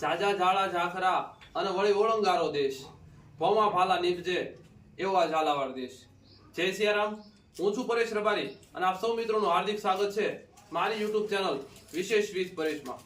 ઝાઝા ઝાડા ઝાખરા અને વળી ઓળંગારો દેશ. ભોમા ફાલા નીપજે એવો આ ઝાલાવાડ દેશ. જય સિયારામ. હું છું પરેશ રબારી અને આપ સૌ મિત્રોનું હાર્દિક સ્વાગત છે મારી યુટ્યુબ ચેનલ વિશેષ વીજ પરેશમાં.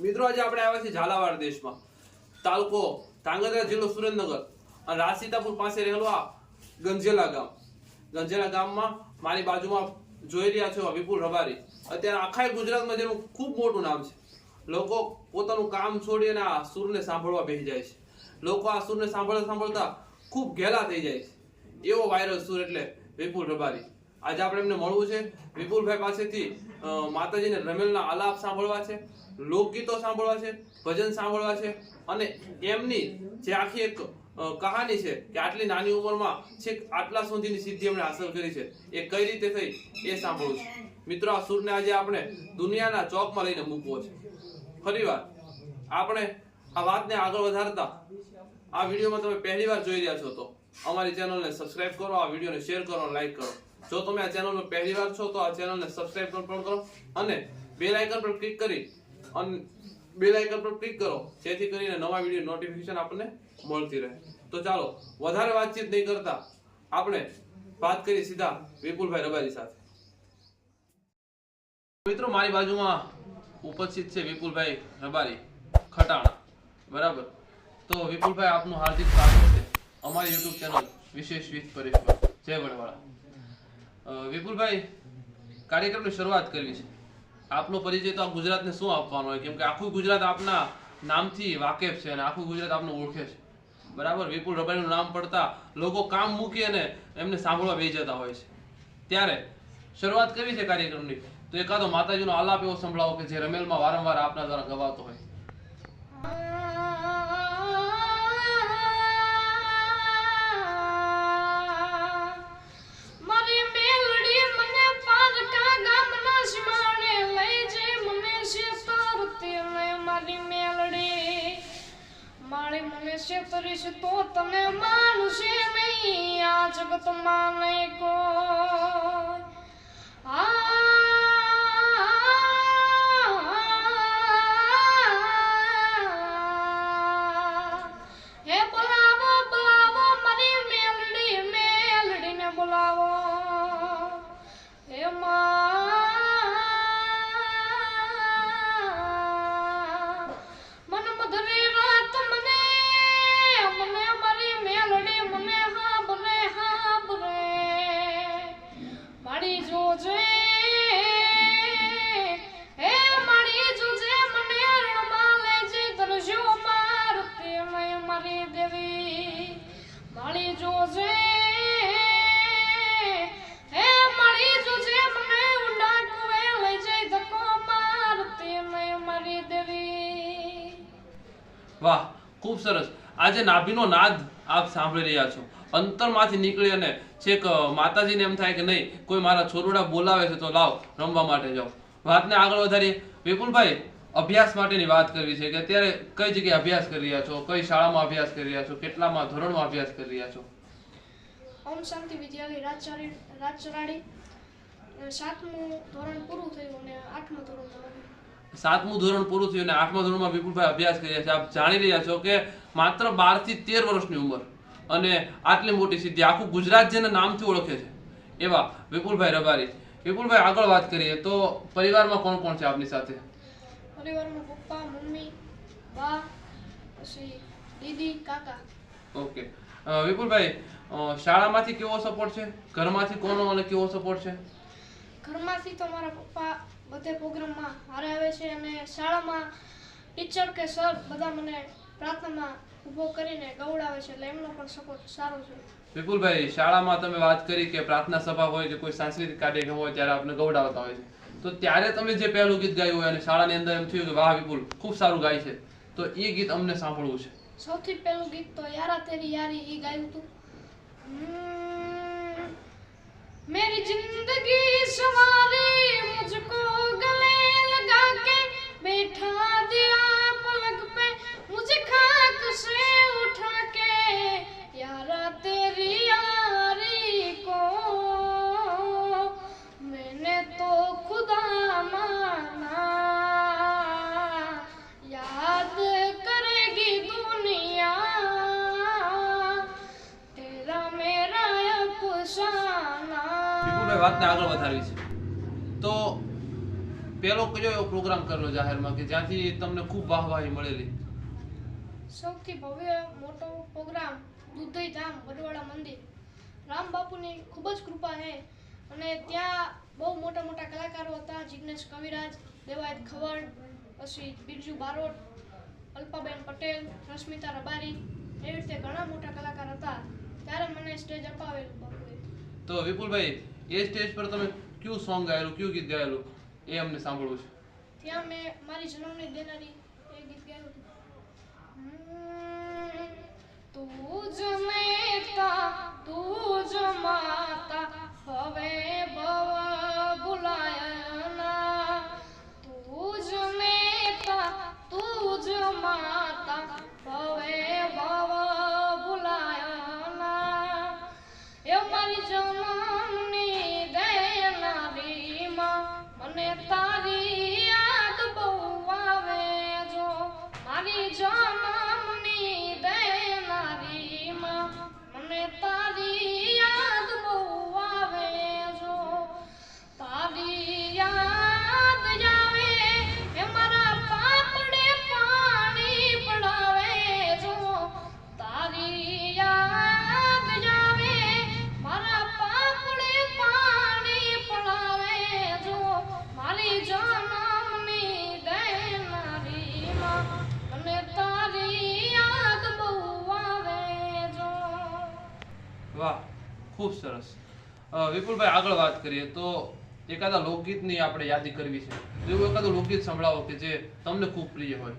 મિત્રો, આજે આપણે આવ્યા છીએ ઝાલાવાડ દેશમાં. તાલુકો ધાંગધ્રા જિલ્લો સુરેન્દ્રનગર અને રાસીતાપુર પાસે રહેલો આ ગંજેલા ગામ. ગંજેલા ગામમાં મારી બાજુમાં જોઈ રહ્યા છો વિપુલ રબારી. અત્યારે આખા ગુજરાતમાં જેનું ખૂબ મોટું નામ છે. લોકો પોતાનું કામ છોડી અને આ સુરને સાંભળવા બેસી જાય છે. લોકો આ સુરને સાંભળતા સાંભળતા ખૂબ ઘેલા થઈ જાય છે. એવો વાયરલ સુર એટલે વિપુલ રબારી. આજે આપણે એમને મળવું છે. વિપુલભાઈ પાસેથી માતાજીને રમેલના આલાપ સાંભળવા છે, લોકગીતો સાંભળવા છે, ભજન સાંભળવા છે અને એમની જે આખી એક કહાની છે કે આટલી નાની ઉંમરમાં છેક આટલા સુધીની સિદ્ધિ એમણે હાંસલ કરી છે, એ કઈ રીતે થઈ એ સાંભળવું છે. મિત્રો, આ સૂરને આજે આપણે દુનિયાના ચોકમાં લઈને મૂકવો છે. ફરીવાર આપણે આ વાતને આગળ વધારતા આ વિડીયોમાં તમે પહેલી વાર જોઈ રહ્યા છો તો અમારી ચેનલને સબસ્ક્રાઇબ કરો, આ વિડીયોને શેર કરો લાઈક કરો. જો તમે આ ચેનલમાં પહેલી વાર છો તો આ ચેનલને સબસ્ક્રાઇબ પણ કરો અને બેલ આઇકન પર ક્લિક કરી અને બેલ આઇકન પર ક્લિક કરો, જેથી કરીને નવા વીડિયો નોટિફિકેશન આપણને મળતી રહે. તો ચાલો, વધારે વાતચીત નહીં કરતા. આપણે વાત કરીએ સીધા વિપુલભાઈ રબારી સાથે. મિત્રો, મારી બાજુમાં ઉપસ્થિત છે વિપુલભાઈ રબારી, ખટાણા, બરાબર? તો વિપુલભાઈ, આપનું હાર્દિક સ્વાગત છે અમારી યુટ્યુબ ચેનલ વિશેષ વીસ પરેશમાં જય વડવાળા વિપુલભાઈ, કાર્યક્રમની શરૂઆત કરવી છે. આપનો પરિચય તો આ ગુજરાતને શું આપવાનો હોય? કેમ કે આખું ગુજરાત આપના નામથી વાકેફ છે અને આખું ગુજરાત આપને ઓળખે છે. બરાબર? વિપુલ રબારીનું નામ પડતા લોકો કામ મૂકી અને એમને સાંભળવા બેસી જતા હોય છે. ત્યારે શરૂઆત કરવી છે કાર્યક્રમની? તો એકાદો માતાજીનો આલાપ એવો સંભળાવો કે જે રમેલમાં વારંવાર આપના દ્વારા ગવાતો હોય. શેતરીશ તો તને માનશે નહીં, આ જગતમાં નહીં કોઈ. સરસ. આજે નાભીનો નાદ આપ સાંભળી રહ્યા છો. અંતરમાંથી નીકળી અને છેક માતાજીને એમ થાય કે નહીં, કોઈ મારા છોરુડા બોલાવે છે તો લાવ, રમવા માટે જાઓ. વાતને આગળ વધારીએ. વિપુલભાઈ, અભ્યાસ માટેની વાત કરવી છે કે અત્યારે કઈ જગ્યાએ અભ્યાસ કરી રહ્યા છો? કઈ શાળામાં અભ્યાસ કરી રહ્યા છો? કેટલામાં ધોરણમાં અભ્યાસ કરી રહ્યા છો? ઓમ શાંતિ વિદ્યાલય, રાજચરી રાજચરાડી સાતમું ધોરણ પૂરું થયું અને આઠમું ધોરણ સાતમું ધોરણ પૂરું થયું અને આઠમા ધોરણમાં વિપુલભાઈ અભ્યાસ કરી રહ્યા છે. આપ જાણી રહ્યા છો કે માત્ર બારથી તેર વર્ષની ઉંમર અને આટલી મોટી સિદ્ધિ આખું ગુજરાત જેના નામથી ઓળખે છે એવા વિપુલભાઈ રબારી વિપુલભાઈ આગળ વાત કરીએ તો પરિવારમાં કોણ કોણ છે આપની સાથે? પરિવારમાં પપ્પા મમ્મી બા પછી દીદી કાકા. ઓકે. વિપુલભાઈ શાળામાંથી કેવો સપોર્ટ છે? ઘરમાંથી કોનો અને કેવો સપોર્ટ છે? ઘરમાંથી તો મારા પપ્પા બધે પ્રોગ્રામમાં હારે આવે છે અને શાળામાં ટીચર કે સર બધા મને પ્રાર્થનામાં ઊભો કરીને ગૌડાવે છે. એટલે એમનો પણ સપોર્ટ સારો છે. વિપુલભાઈ શાળામાં તમે વાત કરી કે પ્રાર્થના સભા હોય કે કોઈ સાંસ્કૃતિક કાર્યક્રમ હોય ત્યારે આપણે ગવડાવતા હોય છે. તો ત્યારે તમે જે પહેલું ગીત ગાયું હોય અને શાળાની અંદર એમ થયું કે વાહ વિપુલ ખૂબ સારું ગાય છે. તો એ ગીત અમને સાંભળવું છે. સૌથી પહેલું ગીત તો યારા તેરી યારી એ ગાયું હતું મેરી જિંદગી સવારે મુજકો વિપુલભાઈ વાતને આગળ વધારવી છે. તો પેલો કયો એવો પ્રોગ્રામ કરેલો જાહેરમાં કે જ્યાંથી તમને ખૂબ વાહવાહી મળેલી? સૌથી ભવ્ય મોટો પ્રોગ્રામ દુધઈ ધામ વડવાળા મંદિર. રામ બાપુની ખૂબ જ કૃપા છે અને ત્યાં બહુ મોટા મોટા કલાકારો હતા જિગ્નેશ કવિરાજ દેવાયત ખવડ પછી બિરજુ બારોટ અલ્પાબેન પટેલ રશ્મિતા રબારી એવી રીતે ઘણા મોટા કલાકાર હતા. ત્યારે મને સ્ટેજ અપાવેલું બાપુએ. તો વિપુલભાઈ એ સ્ટેજ પર તમે કયું સોંગ ગાયેલું કયું ગીત ગાયેલું? એ અમને સાંભળવું છે. ત્યાં મેં મારી જન્મની દેનારી એ ગીત ગાયું હતું. હમ, તું જ નેતા તું જ માતા હવે ભવ ભૂલાયના. તું જ નેતા તું જ માતા હવે મને વાહ, ખૂબ સરસ. વિપુલભાઈ આગળ વાત કરીએ તો એકાદા લોકગીતની આપણે યાદી કરવી છે. એવું એકાદું લોકગીત સંભળાવો કે જે તમને ખૂબ પ્રિય હોય.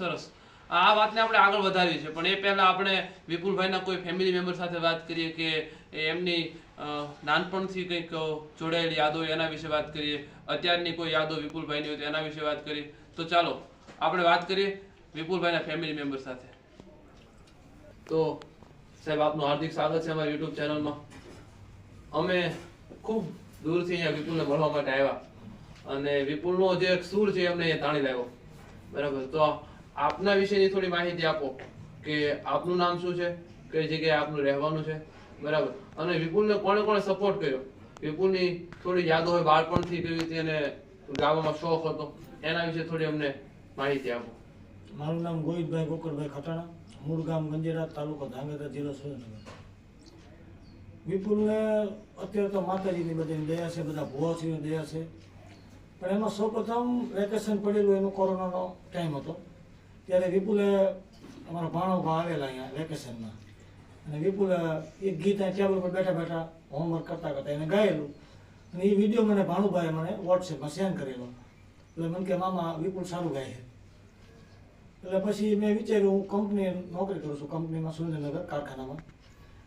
સરસ. આ વાતને આપણે આગળ વધારવી છે પણ એ પહેલાં આપણે વિપુલભાઈના કોઈ ફેમિલી મેમ્બર સાથે વાત કરીએ કે એમની નાનપણથી કંઈક જોડાયેલી યાદો એના વિશે વાત કરીએ. અત્યારની કોઈ યાદો વિપુલભાઈની હોય તો એના વિશે વાત કરીએ. તો ચાલો, આપણે વાત કરીએ વિપુલભાઈના ફેમિલી મેમ્બર સાથે. તો, સાહેબ, આપનું હાર્દિક સ્વાગત છે અમારી યુટ્યુબ ચેનલમાં અમે ખૂબ દૂરથી અહીંયા વિપુલને મળવા માટે આવ્યા. અને વિપુલનો જે સૂર છે એમને તાણી લાવ્યો બરાબર? તો આપના વિશેની થોડી માહિતી આપો કે આપનું નામ શું છે, કઈ જગ્યાએ આપનું રહેવાનું છે? બરાબર. અને વિપુલને કોણે કોણે સપોર્ટ કર્યો? વિપુલની થોડી યાદો હોય, બાળપણથી કેવી રીતે એને ગાવામાં શોખ હતો, એના વિશે થોડી અમને માહિતી આપો. મારું નામ ગોવિંદભાઈ ગોકળભાઈ ખટાણા, મૂળ ગામ ગંજેરા, તાલુકો ધાંગધ્રા, જિલ્લો સુરેન્દ્રનગર. વિપુલને અત્યારે તો માતાજીની બધાની દયા છે, બધા ભુવાશ્રીની દયા છે. પણ એમાં સૌપ્રથમ વેકેશન પડેલું એનો કોરોનાનો ટાઈમ હતો. ત્યારે વિપુલે અમારો ભાણો ભા આવેલા અહીંયા વેકેશનમાં. અને વિપુલે એક ગીત અહીં ટેબલ પર બેઠા બેઠા હોમવર્ક કરતા કરતા એને ગાયેલું. અને એ વીડિયો મને ભાણુભાઈએ મને વોટ્સએપમાં સેન્ડ કરેલો. એટલે મને કે, મામા, વિપુલ સારું ગાય છે. એટલે પછી મેં વિચાર્યું, હું કંપની નોકરી કરું છું, કંપનીમાં સુરેન્દ્રનગર કારખાનામાં.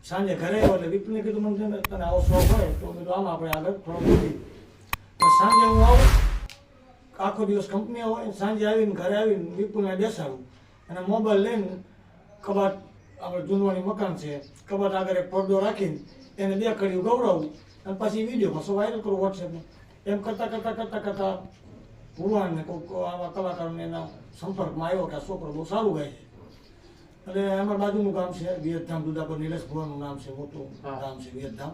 સાંજે ઘરે આવ્યો એટલે વિપુલને કીધું, મને તને આવો શોખ હોય તો કીધું આમ આપણે આગળ થોડો સાંજે હું આવું આખો દિવસ કંપની હોય સાંજે આવીને ઘરે આવીને વિપુલને બેસાડું. અને મોબાઈલ લઈને કબાટ આપણે જૂનવાણી મકાન છે કબાટ આગળ એક પડદો રાખીને એને બે કડીઓ ગૌરવું અને પછી વીડિયો પાછો વાયરલ કરું વોટ્સએપમાં એમ કરતાં કરતાં કરતાં કરતાં ભુવાનને કોઈક આવા કલાકારોને એના સંપર્કમાં આવ્યો કે આ છોકરો બહુ સારું ગાય છે. એટલે અમારા બાજુનું ગામ છે વિયતધામ દુદાપર નિલેશ ભુવાનું નામ છે મોટું. ગામ છે વિયતધામ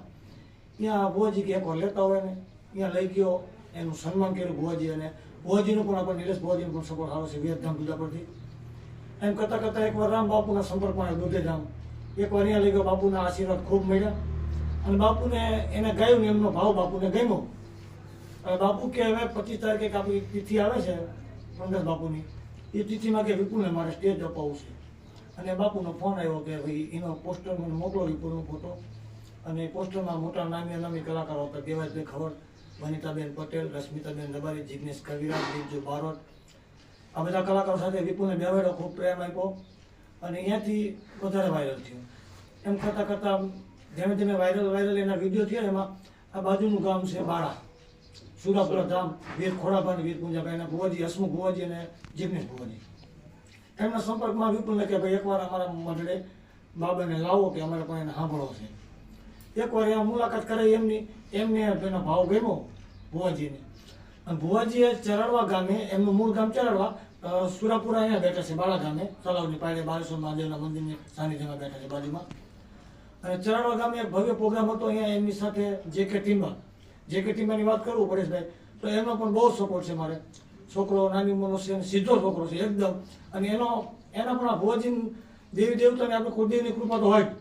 ત્યાં ભુવાજી કે એકવાર લેતા હોય ને ત્યાં લઈ ગયો એનું સન્માન કર્યું ભુવાજી અને ભુવાજીનું પણ આપણે નિલેશ ભુવાજીનો પણ સપોર્ટ આવે છે વિયતધામ દુદાપરથી એમ કરતાં કરતાં એકવાર રામ બાપુના સંપર્કમાં આવ્યો, દુધેધામ. એકવાર અહીંયા લઈ ગયો, બાપુના આશીર્વાદ ખૂબ મળ્યા. અને બાપુને એને ગાયું ને એમનો ભાવ બાપુને ગમ્યો. હવે બાપુ કે હવે પચીસ તારીખે એક આપણી તિથિ આવે છે પંદર બાપુની. એ તિથિમાં કે વિપુલને મારે સ્ટેજ અપાવવું છે. અને બાપુનો ફોન આવ્યો કે ભાઈ, એનો પોસ્ટર મને મોકલો વિપુલનો ફોટો. અને પોસ્ટરમાં મોટા નામી નામી કલાકારો હતા દેવાજભાઈ ખબર. વનિતાબેન પટેલ, રશ્મિતાબેન રબારી, જિગ્નેશ કવિરાજ બીજુ બારોટ. આ બધા કલાકારો સાથે વિપુલને બેવાડો, ખૂબ પ્રેમ આપ્યો અને અહીંયાથી વધારે વાયરલ થયો. એમ કરતાં કરતાં ધીમે ધીમે વાયરલ વાયરલ એના વીડિયો થયા, એમાં આ બાજુનું ગામ છે બાળા. સુરાપુરા ધામ, વીર ખોડાભાઈ વીર પૂંજાભાઈ ભુવાજી, હસમુખ ભુવાજી અને જિગ્નેશ ભુવાજી. એમના સંપર્કમાં વિપુલને કે ભાઈ એકવાર અમારા મંડળે બાબાને લાવો કે અમારે પણ એને સાંભળવો છે. એકવાર એ મુલાકાત કરાઈ એમની, એમને એનો ભાવ ગમ્યો ભુવાજીને. અને ભુવાજીએ ચરડવા ગામે, એમનું મૂળ ગામ ચરડવા સુરાપુરા અહીંયા બેઠા છે, બાળા ગામે તલાવની પાડે બારેશ્વર મહાદેવના મંદિરની સાનિધ્યમાં બેઠા છે બાજુમાં. અને ચરણવા ગામે એક ભવ્ય પ્રોગ્રામ હતો, અહીંયા એમની સાથે જે કે ટીમા જે કે ટીમાની વાત કરું, પરેશભાઈ, તો એનો પણ બહુ સપોર્ટ છે મારે. છોકરો, નાની ઉંમરનો છે સીધો છોકરો છે, એકદમ. અને એનો, એના પણ આ ભોજન દેવી દેવતાની આપણે કુળદેવની કૃપા તો હોય.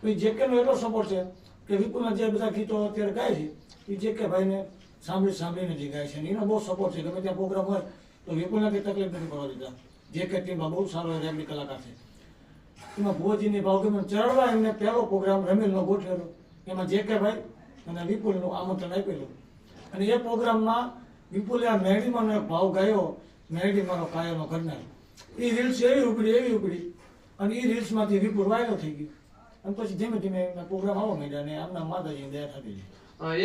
તો જે કેનો એટલો સપોર્ટ છે કે વિપુલના જે બધા ગીતો અત્યારે ગાય છે એ જે કે ભાઈને સાંભળી સાંભળીને જે ગાય છે એનો બહુ સપોર્ટ છે. ગમે ત્યાં પ્રોગ્રામ હોય તો વિપુલને કંઈ તકલીફ નથી પડવા દીધા. જે કે ટીમમાં બહુ સારો રેમની કલાકાર છે. એમાં ભુવજીની ભાવગીમાં ચરણવા એમને પહેલો પ્રોગ્રામ રમેલનો ગોઠવેલો. એમાં જે કે ભાઈ અને વિપુલનું આમંત્રણ આપેલું. અને એ પ્રોગ્રામમાં વિપુલે આ મેરડીમાંનો એક ભાવ ગાયો, મેરડીમાંનો મારો કાયાનો કરનાર એ રીલ્સ એવી ઉપડી એવી ઉપડી અને એ રીલ્સમાંથી વિપુલ વાયરલ થઈ ગયું. અને પછી ધીમે ધીમે એમના પ્રોગ્રામ આવવા માંડ્યા અને આમના માતાજી દયા થતી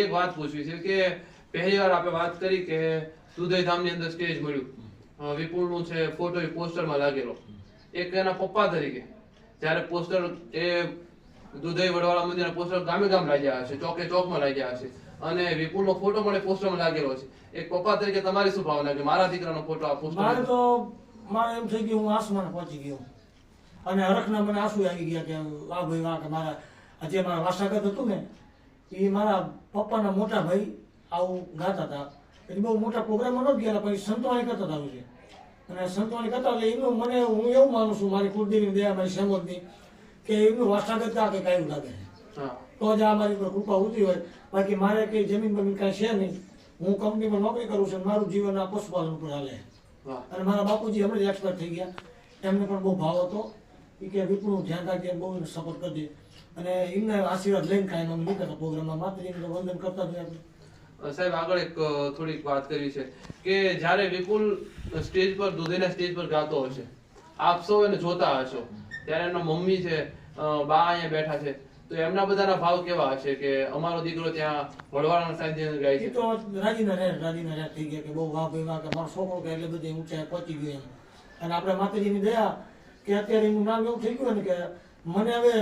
એક વાત પૂછવી છે કે પહેલી વાર આપણે વાત કરી કે દુધઈધામની અંદર સ્ટેજ મળ્યું. વિપુલ વિપુલનું છે ફોટો એ પોસ્ટરમાં લાગેલો. એક એના પપ્પા તરીકે. જ્યારે પોસ્ટર એ દુધઈ વડવાળા મંદિરના પોસ્ટર ગામે ગામ લાગ્યા હશે ચોકે ચોકમાં લાગ્યા હશે. અને વિપુલનો ફોટો પણ એ પોસ્ટરમાં લાગેલો છે. એક પપ્પા તરીકે તમારી શું ભાવના કે મારા દીકરાનો ફોટો આ મારે તો મારે એમ થઈ ગયું હું આસમાન પહોંચી ગયો. અને હરખના મને આંસુ આવી ગયા કે વાહ ભાઈ વાહ કે મારા જે મારા વાસાગત હતું ને એ મારા પપ્પાના મોટા ભાઈ આવું ગાતા હતા. એટલે બહુ મોટા પ્રોગ્રામમાં નહોતા ગયા પછી સંતવાણી કરતા હતા છે અને સંતવાણી કરતા એટલે એમનું મને હું એવું માનું છું મારી કુળદેવી દયા મારી સમજની કે એમનું વાસાગત કા કે કાંઈ લાગે તો જ આ મારી ઉપર કૃપા ઉતરી હોય. બાકી મારે કંઈ જમીન બમીન કાંઈ છે નહીં. હું કંપનીમાં નોકરી કરું છું મારું જીવન આ પશુપાલન ઉપર હાલે અને મારા બાપુજી હમણાં જ એક્સપાયર થઈ ગયા. એમને પણ બહુ ભાવ હતો. એ કે વિપુલનું ધ્યાન રાખજે બહુ એને સપોર્ટ કરજે અને એમને આશીર્વાદ લઈને કાંઈ અમે નીકળતા પ્રોગ્રામમાં માત્ર એમને વંદન કરતા જ. સાહેબ આગળ એક થોડીક વાત કરવી છે કે જ્યારે વિપુલ સ્ટેજ પર દુધઈના સ્ટેજ પર ગાતો હશે આપ સૌ એને જોતા હશો. ત્યારે એમના મમ્મી છે બા અહીંયા બેઠા છે. તો એમના બધાના ભાવ કેવા હશે કે અમારો દીકરો ત્યાં વડવાળાના સાનિધ્યમાં ગાય છે? તો રાજીના રહે રાજીના રહે થઈ ગયા કે બહુ વાહ ભાઈ વાહ કે મારો છોકરો કે એટલે બધી ઊંચાઈ પહોંચી ગયો એમ. અને આપણે માતાજીની દયા કે અત્યારે એનું નામ એવું થઈ ગયું ને કે મને હવે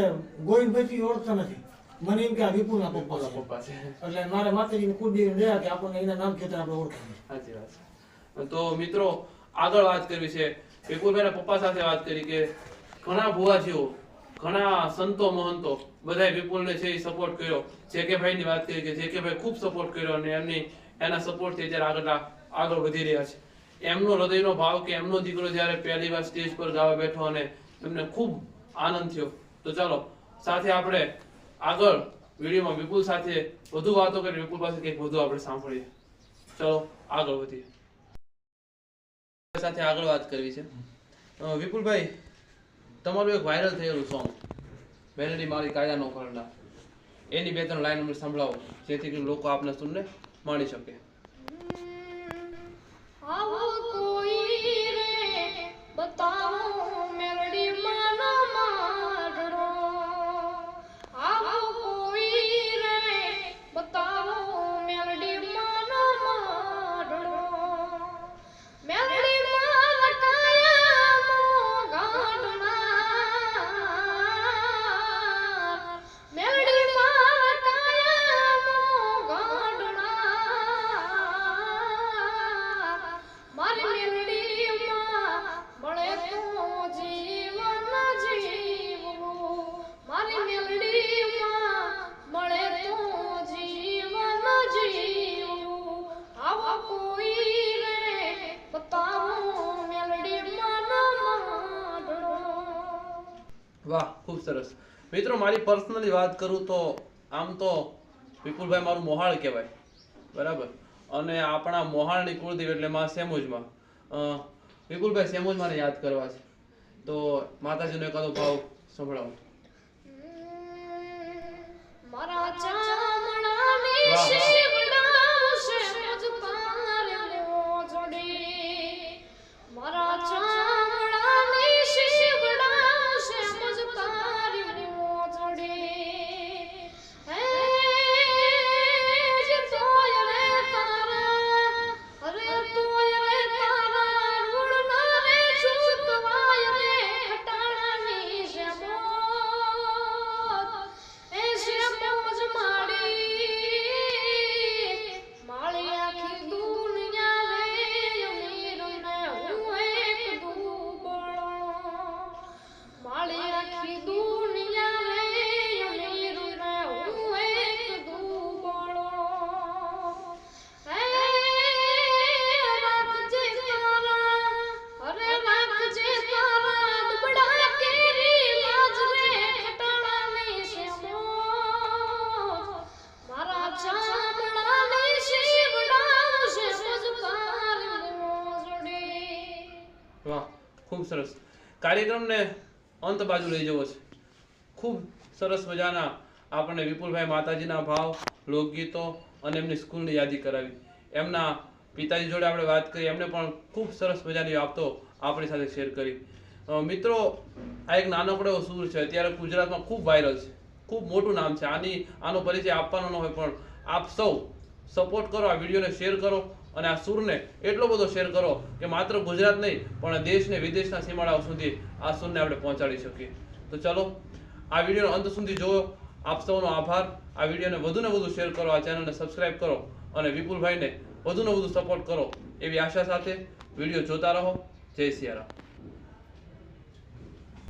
ગોવિંદભાઈથી ઓળખતા નથી. મને એમ કે આ વિપુલના પપ્પા પપ્પા છે. એટલે મારે માતાજીની કુળદેવીની રહ્યા કે આપણને એના નામ ખેતર આપણે ઓળખાય. સાચી વાત તો મિત્રો આગળ વાત કરવી છે. વિપુલભાઈના પપ્પા સાથે વાત કરી કે ઘણા ભુવાજીઓ ઘણા સંતો મહંતો બધાય વિપુલને છે એ સપોર્ટ કર્યો. જે કે ભાઈની વાત કરી કે જે કે ભાઈ ખૂબ સપોર્ટ કર્યો અને એમની એના સપોર્ટથી અત્યારે આગળ આગળ વધી રહ્યા છે. એમનો હૃદયનો ભાવ કે એમનો દીકરો જ્યારે પહેલી વાર સ્ટેજ પર ગાવા બેઠો અને એમને ખૂબ આનંદ થયો. તો ચાલો, સાથે આપણે આગળ વિડીયોમાં વિપુલ સાથે વધુ વાતો કરી, વિપુલ પાસે કંઈક વધુ આપણે સાંભળીએ. ચલો, આગળ વધીએ. સાથે આગળ વાત કરવી છે. વિપુલભાઈ, તમારું એક વાયરલ થયેલું સોંગ મેલેડી મારી કાયાનો કરનાર એની બે ત્રણ લાઈન અમને સંભળાવો, જેથી કરીને લોકો આપને સુનને માણી શકે. આવો મારી પર્સનલી વાત કરું તો આમ તો વિપુલભાઈ મારું મોહાળ કહેવાય. બરાબર? અને આપણા મોહાળની કુળદેવ એટલે માં સેમુજમાં. વિપુલભાઈ સેમુજ મારે યાદ કરવા છે. તો માતાજીનો એકાદો ભાવ સંભળાવો. મારા ચામણા મે વાહ. કાર્યક્રમને અંત બાજુ લઈ જવો છે. ખૂબ સરસ મજાના આપણને વિપુલભાઈ માતાજીના ભાવ, લોકગીતો અને એમની સ્કૂલની યાદી કરાવી. એમના પિતાજી જોડે આપણે વાત કરી, એમને પણ ખૂબ સરસ મજાની આપતો આપણી સાથે શેર કરી. મિત્રો, આ એક નાનકડો સૂર છે. અત્યારે ગુજરાતમાં ખૂબ વાયરલ છે. ખૂબ મોટું નામ છે. આની, આનો પરિચય આપવાનો ન હોય પણ આપ સૌ સપોર્ટ કરો, આ વિડીયોને શેર કરો અને આ સૂરને એટલો બધો શેર કરો કે માત્ર ગુજરાત નહીં, પણ દેશને વિદેશના સીમાડાઓ સુધી આ સૂરને આપણે પહોંચાડી શકીએ. તો ચલો, આ વિડીયોનો અંત સુધી જોવો. આપ સૌનો આભાર. આ વિડીયોને વધુને વધુ શેર કરો, આ ચેનલને સબસ્ક્રાઇબ કરો અને વિપુલભાઈને વધુને વધુ સપોર્ટ કરો એવી આશા સાથે વીડિયો જોતા રહો. જય સિયારામ.